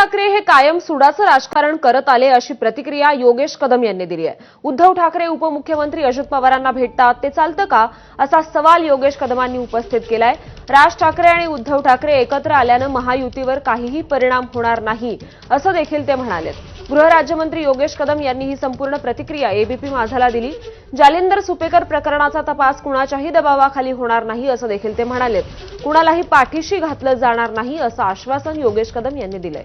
ठाकरे हे कायम सुडाचं राजकारण करत आले अशी प्रतिक्रिया योगेश कदम यांनी दिली आहे. उद्धव ठाकरे उपमुख्यमंत्री अजित पवारांना भेटतात ते चालतं का? असा सवाल योगेश कदमांनी उपस्थित केलाय. राज ठाकरे आणि उद्धव ठाकरे एकत्र आल्यानं महायुतीवर काहीही परिणाम होणार नाही असं देखील ते म्हणाले गृहराज्यमंत्री योगेश कदम यांनी ही संपूर्ण प्रतिक्रिया एबीपी माझाला दिली. जालिंदर सुपेकर प्रकरणाचा तपास कुणाच्याही दबावाखाली होणार नाही असं देखील ते म्हणाले कुणालाही पाठीशी घातलं जाणार नाही असं आश्वासन योगेश कदम यांनी दिलंय.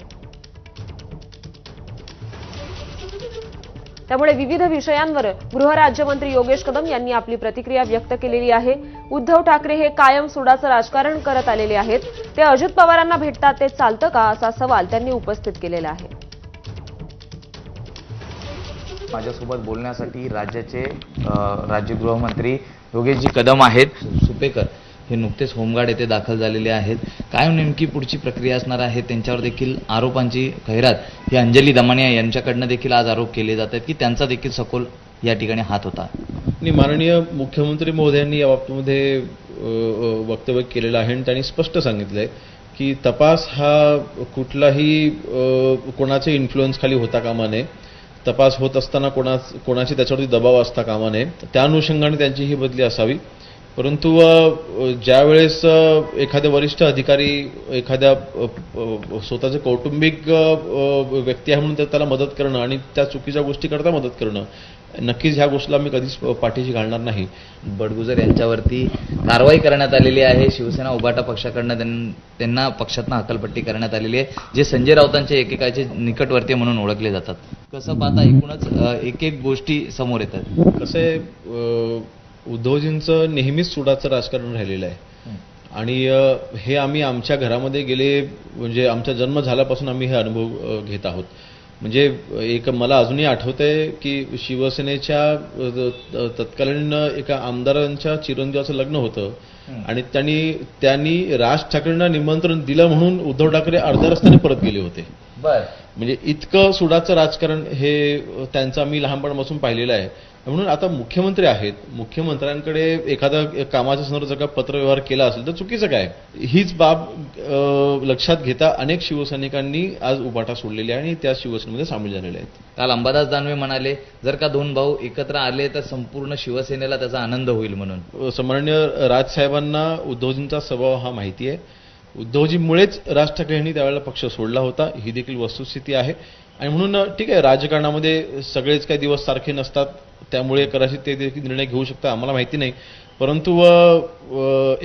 त्यामुळे विविध विषयांवर गृहराज्यमंत्री योगेश कदम यांनी आपली प्रतिक्रिया व्यक्त केलेली आहे. उद्धव ठाकरे हे कायम सुडाचं राजकारण करत आलेले आहेत. ते अजित पवारांना भेटतात ते चालतं का असा सवाल त्यांनी उपस्थित केलेला आहे. माझ्यासोबत बोलण्यासाठी राज्याचे राज्य गृहमंत्री योगेशजी कदम आहेत. सुपेकर हे नुकतेच होमगार्ड येथे दाखल झालेले आहेत. काय नेमकी पुढची प्रक्रिया असणार आहे त्यांच्यावर देखील आरोपांची खैरात? ही अंजली दमानिया यांच्याकडनं देखील आज आरोप केले जात आहेत की त्यांचा देखील सखोल या ठिकाणी हात होता. आणि माननीय मुख्यमंत्री महोदयांनी या बाबतीमध्ये वक्तव्य केलेलं आहे आणि त्यांनी स्पष्ट सांगितलंय की तपास हा कुठलाही कोणाच्या इन्फ्लुएन्स खाली होता कामा नये. तपास होत असताना कोणा कोणाची त्याच्यावरती दबाव असता कामा नये. त्या अनुषंगाने त्यांची ही बदली असावी. परंतु ज्यावेळेस अ, एखादे वरिष्ठ अधिकारी एखाद्या स्वतःचे कौटुंबिक व्यक्ती आहे म्हणून त्या- त्याला मदत करणं आणि त्या चुकीच्या गोष्टी करता मदत करणं नक्कीच ह्या गोष्टीला मी कधीच पाठीशी घालणार नाही. बडगुजर यांच्यावरती कारवाई करण्यात आलेली आहे. शिवसेना उभाटा पक्षाकडनं त्यां- त्यांना पक्षातनं हकलपट्टी करण्यात आलेली आहे जे संजय राऊतांचे एकेकाचे निकटवर्ती म्हणून ओळखले जातात. कसं पाहता एकूणच एक एक गोष्टी समोर येतात? कसं उद्धवजींचं नेहमीच सुडाचं राजकारण राहिलेलं आहे. आणि हे आम्ही आमच्या घरामध्ये गेले म्हणजे आमचा जन्म झाल्यापासून आम्ही हे अनुभव घेत आहोत. म्हणजे एक मला अजूनही आठवतंय की शिवसेनेच्या तत्कालीन एका आमदारांच्या चिरंजीवाचं लग्न होतं. आणि त्यांनी त्यांनी राज ठाकरेंना निमंत्रण दिलं म्हणून उद्धव ठाकरे अर्ध्या रस्त्याने परत गेले होते. म्हणजे इतकं सुडाचं राजकारण हे त्यांचं आम्ही लहानपणापासून पाहिलेलं आहे. म्हणून आता मुख्यमंत्री आहेत. मुख्यमंत्र्यांकडे एखादा कामाच्या संदर्भात जर का पत्रव्यवहार केला असेल तर चुकीचं काय? हीच बाब लक्षात घेता अनेक शिवसैनिकांनी आज उभाटा सोडलेली आहे आणि त्या शिवसेनेमध्ये सामील झालेले आहेत. काल अंबादास दानवे म्हणाले जर का दोन भाऊ एकत्र आले तर संपूर्ण शिवसेनेला त्याचा आनंद होईल म्हणून. सन्माननीय राजसाहेबांना उद्धवजींचा स्वभाव हा माहिती आहे. उद्धवजीमुळेच राज ठाकरे यांनी त्यावेळेला पक्ष सोडला होता. ही देखील वस्तुस्थिती आहे. आणि म्हणून ठीक आहे राजकारणामध्ये सगळेच काही दिवस सारखे नसतात. त्यामुळे कदाचित ते देखील निर्णय घेऊ शकतात आम्हाला माहिती नाही. परंतु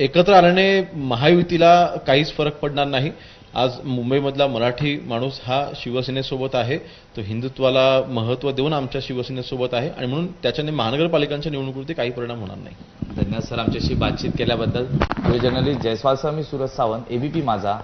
एकत्र आल्याने महायुतीला काहीच फरक पडणार नाही. आज मुंबईमधला मराठी माणूस हा शिवसेनेसोबत आहे. तो हिंदुत्वाला महत्त्व देऊन आमच्या शिवसेनेसोबत आहे. आणि म्हणून त्याच्याने महानगरपालिकांच्या निवडणुकीवरती काही परिणाम होणार नाही. धन्यवाद सर. आमच्याशी बातचीत केल्याबद्दल. जर्नलिस्ट जयस्वाल सर मी सुरज सावंत एबीपी माझा.